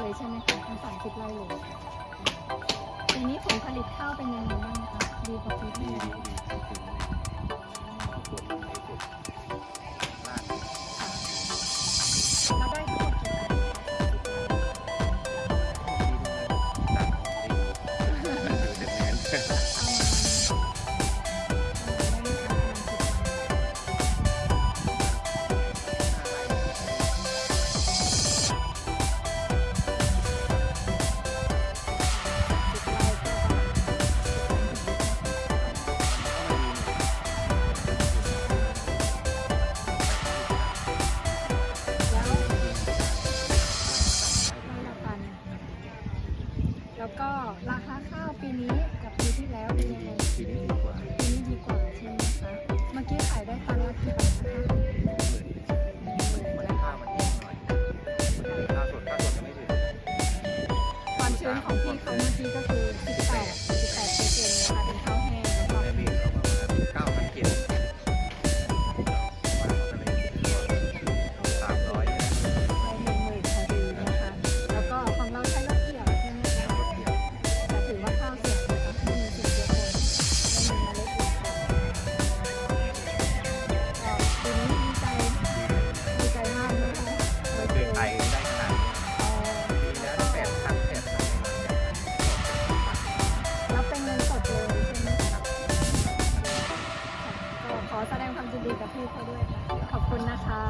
เลยใช่ไหมคะทั้งสามสิบไร่เลยปีนี้ผลผลิตข้าวเป็นยังไงบ้างคะ ดีกว่าปีที่ดีแล้ว แล้วก็ราคาข้าวปีนี้กับปีที่แล้วเป็นยังไงปีนี้ดีกว่าปีนี้ดีกว่าใช่ไหมคะเมื่อกี้ขายได้ตันละกี่บาทนะคะมันข้าวมันเองหน่อยข้าวสดข้าวสดจะไม่ถึงความชื้นของพี่เขาเมื่อกี้ก็คือ นะคะ